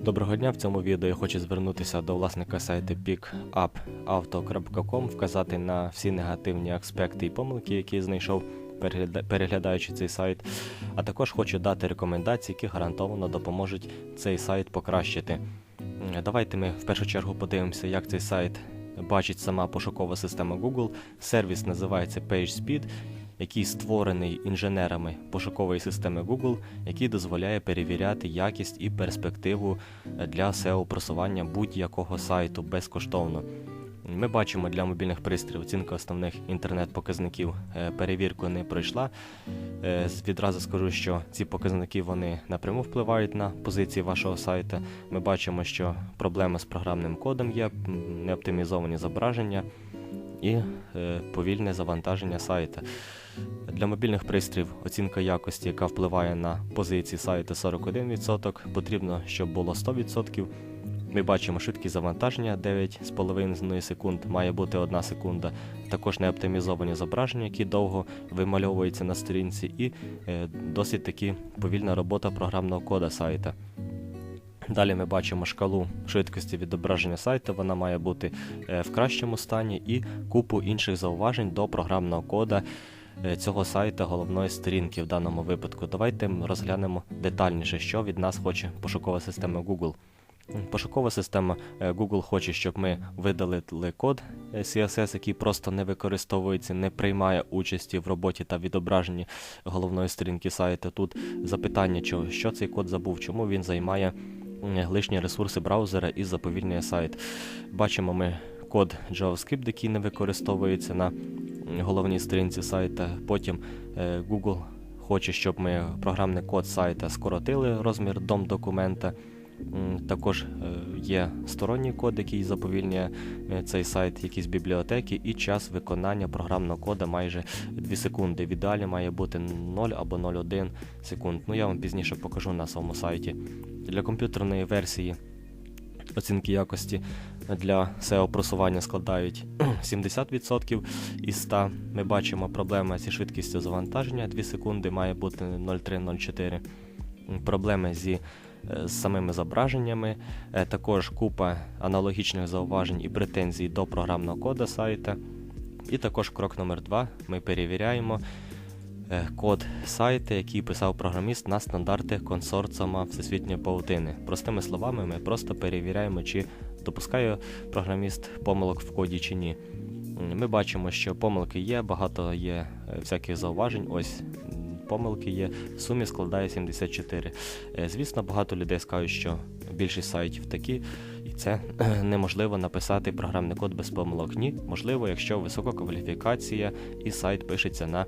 Доброго дня! В цьому відео я хочу звернутися до власника сайту pickupauto.com, вказати на всі негативні аспекти і помилки, які знайшов, переглядаючи цей сайт. А також хочу дати рекомендації, які гарантовано допоможуть цей сайт покращити. Давайте ми в першу чергу подивимося, як цей сайт бачить сама пошукова система Google. Сервіс називається PageSpeed, який створений інженерами пошукової системи Google, який дозволяє перевіряти якість і перспективу е, для SEO-просування будь-якого сайту безкоштовно. Ми бачимо для мобільних пристроїв оцінка основних інтернет-показників е, перевірку не пройшла. Е, Відразу скажу, що ці показники вони напряму впливають на позиції вашого сайту. Ми бачимо, що проблеми з програмним кодом є, неоптимізовані зображення і е, повільне завантаження сайта. Для мобільних пристроїв оцінка якості, яка впливає на позиції сайту 41%, потрібно, щоб було 100%. Ми бачимо швидкість завантаження 9,5 секунд, має бути 1 секунда. Також неоптимізовані зображення, які довго вимальовуються на сторінці, і е, досить таки повільна робота програмного кода сайта. Далі ми бачимо шкалу швидкості відображення сайту, вона має бути е, в кращому стані і купу інших зауважень до програмного кода е, цього сайта головної сторінки в даному випадку. Давайте розглянемо детальніше, що від нас хоче пошукова система Google. Пошукова система е, Google хоче, щоб ми видалили код CSS, який просто не використовується, не приймає участі в роботі та відображенні головної сторінки сайту. Тут запитання, що цей код забув, чому він займає лишні ресурси браузера і заповільнює сайт. Бачимо ми код JavaScript, який не використовується на головній сторінці сайта. Потім е, Google хоче, щоб ми програмний код сайта скоротили розмір дом документа. Також е, є сторонній код, який заповільнює е, цей сайт, якісь бібліотеки, і час виконання програмного кода майже 2 секунди. В ідеалі має бути 0 або 0,1 секунд. Ну я вам пізніше покажу на своєму сайті. Для комп'ютерної версії оцінки якості для SEO просування складають 70% із 100. Ми бачимо проблеми зі швидкістю завантаження 2 секунди, має бути 0,3-0,4. Проблеми зі е, з самими зображеннями, е, також купа аналогічних зауважень і претензій до програмного кода сайта. І також крок номер 2 ми перевіряємо код сайта, який писав програміст на стандарти консорціума Всесвітньої паутини. Простими словами, ми просто перевіряємо, чи допускає програміст помилок в коді чи ні. Ми бачимо, що помилки є, багато є е, всяких зауважень. Ось помилки є, в сумі складає 74. Е, Звісно, багато людей скажуть, що більшість сайтів такі, і це неможливо написати програмний код без помилок. Ні, можливо, якщо висока кваліфікація і сайт пишеться на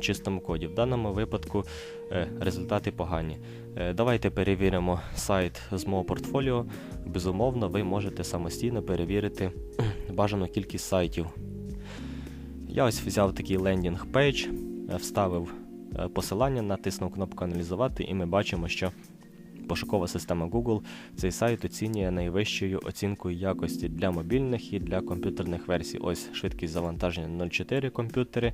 чистому коді. В даному випадку е, результати погані. Е, Давайте перевіримо сайт з мого портфоліо. Безумовно, ви можете самостійно перевірити бажану кількість сайтів. Я ось взяв такий лендінг пейдж, е, вставив посилання, натиснув кнопку аналізувати, і ми бачимо, що пошукова система Google цей сайт оцінює найвищою оцінкою якості для мобільних і для комп'ютерних версій. Ось швидкість завантаження 0,4 комп'ютери,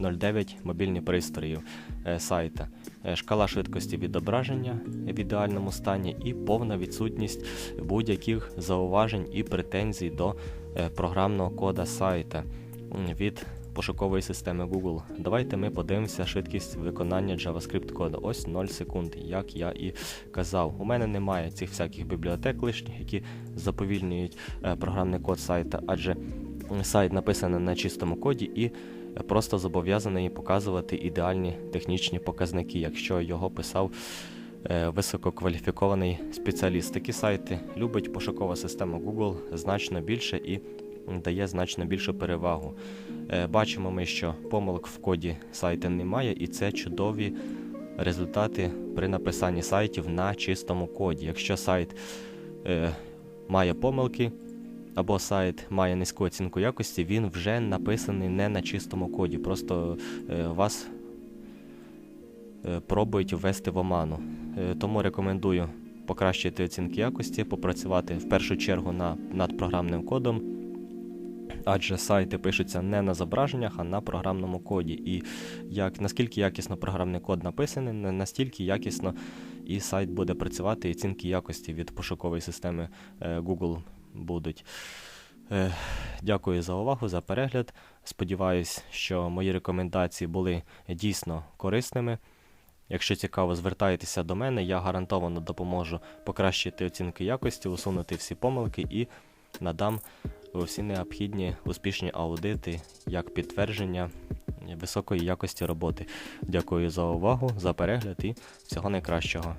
0,9 мобільні пристрої е, сайта, Е, шкала швидкості відображення в ідеальному стані і повна відсутність будь-яких зауважень і претензій до е, програмного кода сайта від пошукової системи Google. Давайте ми подивимося швидкість виконання JavaScript коду. Ось 0 секунд, як я і казав. У мене немає цих всяких бібліотек лишніх, які заповільнюють програмний код сайта, адже сайт написаний на чистому коді і просто зобов'язаний показувати ідеальні технічні показники, якщо його писав е, висококваліфікований спеціаліст. Такі сайти любить пошукова система Google значно більше і дає значно більшу перевагу. Е, Бачимо ми, що помилок в коді сайта немає, і це чудові результати при написанні сайтів на чистому коді. Якщо сайт е, має помилки, або сайт має низьку оцінку якості, він вже написаний не на чистому коді. Просто е, вас е, пробують ввести в оману. Е, тому рекомендую покращити оцінки якості, попрацювати в першу чергу на, над програмним кодом. Адже сайти пишуться не на зображеннях, а на програмному коді. І як, наскільки якісно програмний код написаний, настільки якісно і сайт буде працювати, і оцінки якості від пошукової системи Google будуть. Е, Дякую за увагу, за перегляд. Сподіваюсь, що мої рекомендації були дійсно корисними. Якщо цікаво, звертайтеся до мене, я гарантовано допоможу покращити оцінки якості, усунути всі помилки і надам всі необхідні успішні аудити як підтвердження високої якості роботи. Дякую за увагу, за перегляд і всього найкращого.